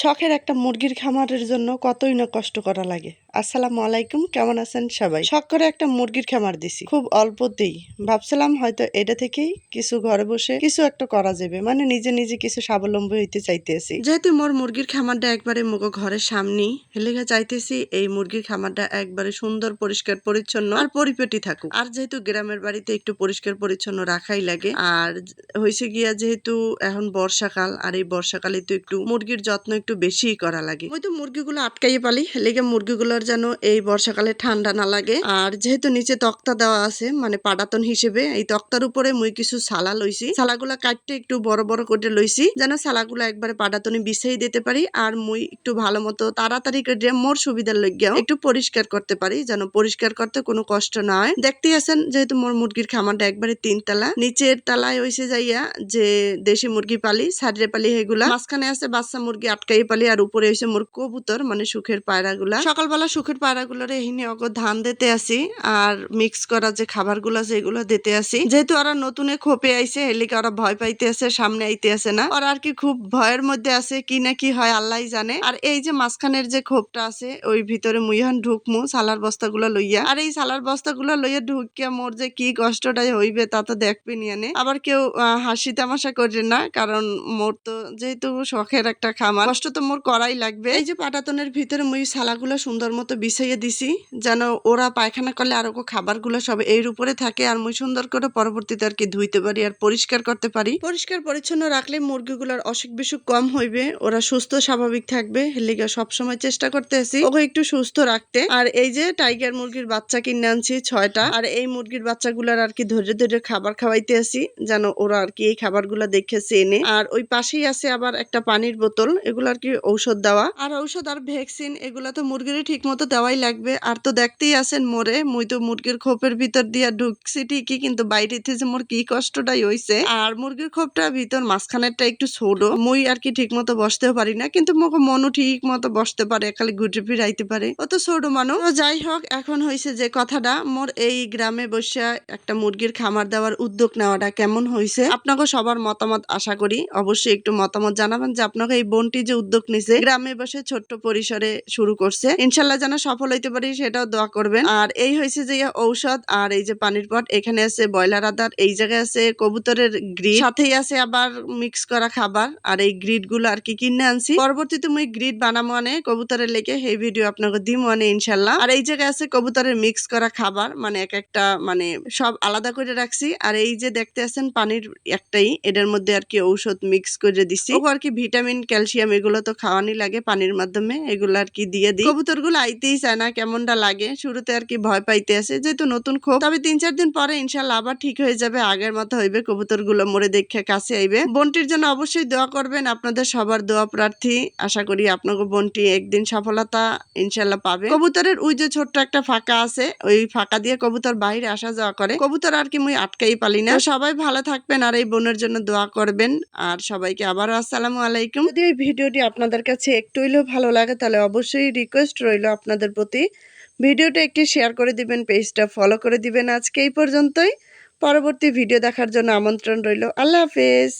শখের একটা মুরগির খামারের জন্য কতই না কষ্ট করা লাগে। আসসালামু আলাইকুম, কেমন আছেন সবাই? শখ করে একটা মুরগির খামার দিছি। খুব অল্পতেই। ভাবছিলাম হয়তো এটা থেকেই কিছু ঘরে বসে কিছু একটা করা যাবে। মানে নিজে নিজে কিছু স্বাবলম্বী হইতে চাইতেছি। যেহেতু মোর মুরগির খামারটা একবারে মুগো ঘরের সামনেই হেলেগা চাইতেছি এই মুরগির খামারটা একবারে সুন্দর, পরিষ্কার, পরিচ্ছন্ন আর পরিপেটি থাকুক। আর যেহেতু গ্রামের বাড়িতে একটু পরিষ্কার, পরিচ্ছন্ন রাখাই লাগে, আর হয়েছে গিয়া যেহেতু এখন বর্ষাকাল, আর এই বর্ষাকালে তো একটু মুরগির যত্ন একটু বেশিই করা লাগে। ওই তো মুরগিগুলো আটকাইয়ে পালি, লেগে মুরগিগুলোর যেন এই বর্ষাকালে ঠান্ডা না লাগে। আর যেহেতু নিচে তক্তা দেওয়া আছে মানে পাটাতন হিসেবে, এই তক্তার উপরে মুই কিছু সালা লইছি। সালাগুলা কাটতে একটু বড় বড় করে লইছি, যেন সালাগুলো একবারে পাটাতনে বিছাই দিতে পারি, আর মুই একটু ভালো মতো তাড়াতাড়ি করে মোর সুবিধার লইগিয়াও একটু পরিষ্কার করতে পারি, যেন পরিষ্কার করতে কোনো কষ্ট না হয়। দেখতেই আছেন, যেহেতু মোর মুরগির খামারটা একবারে তিনতলা নিচের তলায় হইছে যাইয়া যে দেশি মুরগি পালি সাইডে পালি এগুলা। মাঝখানে আছে বাচ্চা মুরগি আটকাই পালি আর উপরে হইছে মোর কবুতর মানে সুখের পায়রাগুলা। সকালবেলা সুখের পায়রাগুলোর এহিনে অগ ধান দিতে আসি, আর মিক্স করা যে খাবারগুলো আছে এগুলো দিতে আসি। যেহেতু ওরা নতুনে খোপে আইছে এলিকে ওরা ভয় পাইতে আছে সামনে আইতে আছে না। ওরা আর কি খুব ভয়ের মধ্যে আছে কি না কি হয় আল্লাহ জানে। আর এই যে মাঝখানের যে খোপটা আছে, ওই ভিতরে মুইহান ঢুকমু সালার বস্তাগুলো লইয়া। আর এই সালার বস্তাগুলো লইয়া ঢুকিয়া মোর যে কি কষ্টটাই হইবে তা তো দেখবে নিয়ে আবার কেউ হাসি তামাশা করে না, কারণ মোর তো যেহেতু শখের একটা খামার, কষ্ট তো মোর করাই লাগবে। এই যে পাটাতনের ভিতরে মুই সালাগুলো সুন্দর মতো বিছাইয়ে দিছি, যেন ওরা পায়খানা করলে আর ওকে খাবারগুলো সব এর উপরে থাকে, আর মুই সুন্দর করে পরবর্তীতে আর কি ধুইতে পারি আর পরিষ্কার করতে পারি। পরিষ্কার পরিচ্ছন্ন রাখলে মুরগিগুলোর অসুখ বিসুখ কম হইবে, ওরা সুস্থ স্বাভাবিক থাকবে হেলিগা সবসময় চেষ্টা করতে আছি ওকে একটু সুস্থ রাখতে। আর এই যে টাইগার মুরগির বাচ্চা কিনে আনছি ছয়টা, আর এই মুরগির বাচ্চাগুলার আর কি ধৈর্য ধৈর্য খাবার খাওয়াইতে আসি, যেন ওরা আর কি এই খাবারগুলো দেখে চেনে। আর ওই পাশেই আছে আবার একটা পানির বোতল এগুলো আর কি ঔষধ দেওয়া? আর ঔষধ আর ভ্যাকসিন, এগুলো তো মুরগির ঠিক মতো দেওয়াই লাগবে। আর তো দেখতেই আছেন মোরে মুই তো মুরগির খোপের ভিতর দিয়া ঢুকছি ঠিকই, কিন্তু বাইরে থেকে মোর কি কষ্টটাই হইছে। আর মুরগির খোপটা ভিতর মাঝখানেরটা একটু ছোট, মুই আর কি ঠিক মতো বসতেও পারি না, কিন্তু মোকে মনও ঠিক মতো বসতে পারে, খালি ঘুরে ফিরাইতে পারে। অত ছোট মানুষ। তো যাই হোক, এখন হয়েছে যে কথাটা, মোর এই গ্রামে বসে একটা মুরগির খামার দেওয়ার উদ্যোগ নেওয়াটা কেমন হয়েছে আপনাকে সবার মতামত আশা করি, অবশ্যই একটু মতামত জানাবেন যে আপনাকে এই বোনটি যে উদ্যোগ নিছে। গ্রামে বসে ছোট্ট পরিসরে শুরু করছে। ইনশাল্লাহ যেন সফল হইতে পারি সেটাও দোয়া করবেন। আর এই হয়েছে যে ঔষধ আর এই যে পানির পট, এখানে আছে ব্রয়লার আদার, এই জায়গায় আছে কবুতরের গ্রিড। সাথেই আছে আবার মিক্স করা খাবার। আর এই গ্রিডগুলো আর কি কিনে আনছি। পরবর্তীতে মুই গ্রিড বানাবো আনে, কবুতরের লেগে। এই ভিডিও আপনাকে দিম আনে ইনশাল্লাহ। আর এই জায়গায় আছে কবুতরের মিক্স করা খাবার। মানে এক একটা মানে সব আলাদা করে রাখছি। আর এই যে দেখতে আছেন পানির একটাই, এটার মধ্যে আর কি ঔষধ মিক্স করে দিছি। আর কি ভিটামিন, ক্যালসিয়াম এগুলো তো খাওয়ানি লাগে পানির মাধ্যমে, এগুলো আর কি দিয়ে দিই। কবুতরগুলো আইতেই চায় না কেমনটা লাগে, শুরুতে আর কি ভয় পাইতে আছে যেহেতু নতুন খোপ, তবে তিন চার দিন পরে ইনশাল্লাহ আবার ঠিক হয়ে যাবে, আগের মতো হইবে কবুতরগুলো মরে দেখে কাছে আইবে। বোনটির জন্য অবশ্যই দোয়া করবেন, আপনাদের সবার দোয়া প্রার্থী। আশা করি আপনাকে বোনটি একদিন সফলতা ইনশাল্লাহ পাবে। কবুতরের ওই যে ছোট্ট একটা ফাঁকা আছে, ওই ফাঁকা দিয়ে কবুতর বাইরে আসা যাওয়া করে। কবুতর আর কি মুই আটকাই পালি না। সবাই ভালো থাকবেন আর এই বোনের জন্য দোয়া করবেন। আর সবাইকে আবারও আসসালামু আলাইকুম। যদি এই ভিডিওটি আপনাদের কাছে একটু হইলেও ভালো লাগে, তাহলে অবশ্যই রিকোয়েস্ট রইল আপনাদের প্রতি। ভিডিওটা একটি শেয়ার করে দিবেন পেজটা ফলো করে দিবেন। আজকে এই পর্যন্তই। পরবর্তী ভিডিও দেখার জন্য আমন্ত্রণ রইল। আল্লাহ হাফেজ।